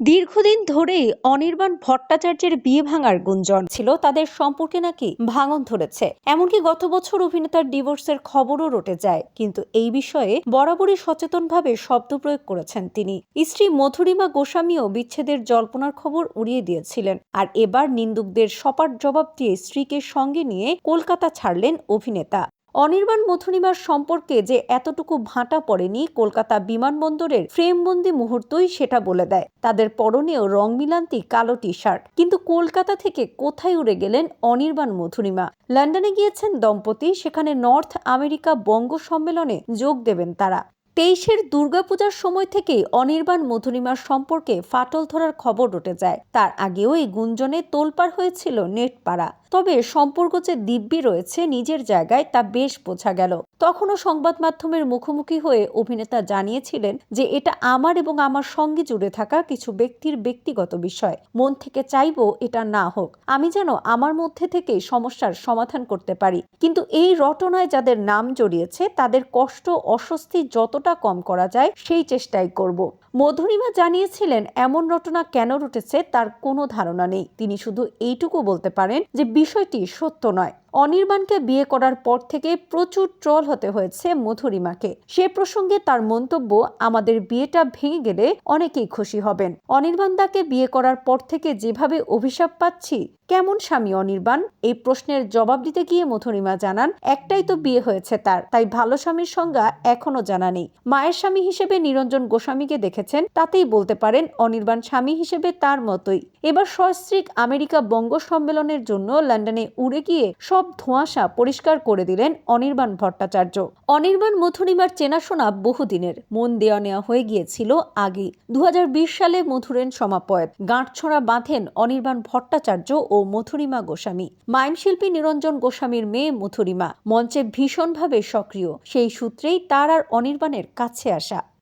দীর্ঘদিন ধরেই অনির্বাণ ভট্টাচার্যের বিয়ে ভাঙার গুঞ্জন ছিল তাদের সম্পর্কে নাকি ভাঙন ধরেছে। এমনকি গত বছর অভিনেতার ডিভোর্সের খবরও রটে যায়। কিন্তু এই বিষয়ে বরাবরই সচেতনভাবে শব্দ প্রয়োগ করেছেন তিনি। স্ত্রী মধুরিমা গোস্বামীও বিচ্ছেদের জল্পনার খবর উড়িয়ে দিয়েছিলেন। আর এবার নিন্দুকদের সপাট জবাব দিয়ে স্ত্রীকে সঙ্গে নিয়ে কলকাতা ছাড়লেন অভিনেতা। অনির্বাণ মথুনিমার সম্পর্কে যে এতটুকু ভাঁটা পড়েনি কলকাতা বিমানবন্দরের ফ্রেমবন্দি মুহূর্তই সেটা বলে দেয়। তাদের পরনেও রং মিলান্তি কালো টি শার্ট কিন্তু কলকাতা থেকে কোথায় উড়ে গেলেন অনির্বাণ মথুনিমা? লন্ডনে গিয়েছেন দম্পতি, সেখানে নর্থ আমেরিকা বঙ্গ সম্মেলনে যোগ দেবেন তারা। তেইশের দুর্গাপূজার সময় থেকেই অনির্বাণ মধুরিমার সম্পর্কে ফাটল ধরার খবর উঠে যায়। তার আগেও এই গুঞ্জনে তোলপাড় হয়েছিল নেটপাড়া। তবে সম্পর্ক যে দিব্যি রয়েছে নিজের জায়গায় তা বেশ বোঝা গেল। তখনও সংবাদ মাধ্যমের মুখোমুখি হয়ে অভিনেতা জানিয়েছিলেন যে এটা আমার এবং আমার সঙ্গে জুড়ে থাকা কিছু ব্যক্তির ব্যক্তিগত বিষয়। মন থেকে চাইব এটা না হোক। আমি যেন আমার মধ্যে থেকে সমস্যার সমাধান করতে পারি। কিন্তু এই রটনায় যাদের নাম জড়িয়েছে, তাদের কষ্ট, অস্বস্তি যতটা কম করা যায় সেই চেষ্টাই করব। মধুরিমা জানিয়েছিলেন, এমন রটনা কেন রটেছে তার কোনো ধারণা নেই। তিনি শুধু এইটুকু বলতে পারেন যে বিষয়টি সত্য নয়। অনির্বাণকে বিয়ে করার পর থেকে প্রচুর ট্রল হতে হয়েছে মধুরিমাকে। সে প্রসঙ্গে তার মন্তব্য, আমাদের বিয়েটা ভেঙে গেলে অনেকেই খুশি হবেন। অনির্বাণ দাকে বিয়ে করার পর থেকে যেভাবে অভিশাপ পাচ্ছি কেমন স্বামী অনির্বাণ? এই প্রশ্নের জবাব দিতে গিয়ে মধুরিমা জানান, একটাই তো বিয়ে হয়েছে তার, তাই ভালো স্বামীর সংজ্ঞা এখনও জানা নেই। মায়ের স্বামী হিসেবে নিরঞ্জন গোস্বামীকে দেখেছেন, তাতেই বলতে পারেন অনির্বাণ স্বামী হিসেবে তার মতোই। এবার সস্ত্রীক আমেরিকা বঙ্গ সম্মেলনের জন্য লন্ডনে উড়ে গিয়ে সব ধোঁয়াশা পরিষ্কার করে দিলেন অনির্বাণ ভট্টাচার্য। অনির্বাণ মধুরিমার চেনাশোনা বহুদিনের, মন দেওয়া নেওয়া হয়ে গিয়েছিল আগেই। দু হাজার বিশ সালে মধুরেন সমাপয়েত। গাঁটছড়া বাঁধেন অনির্বাণ ভট্টাচার্য ও মথুরিমা গোস্বামী। মাইম শিল্পী নিরঞ্জন গোস্বামীর মেয়ে মথুরিমা মঞ্চে ভীষণভাবে সক্রিয়। সেই সূত্রেই তার আর অনির্বাণের কাছে আসা।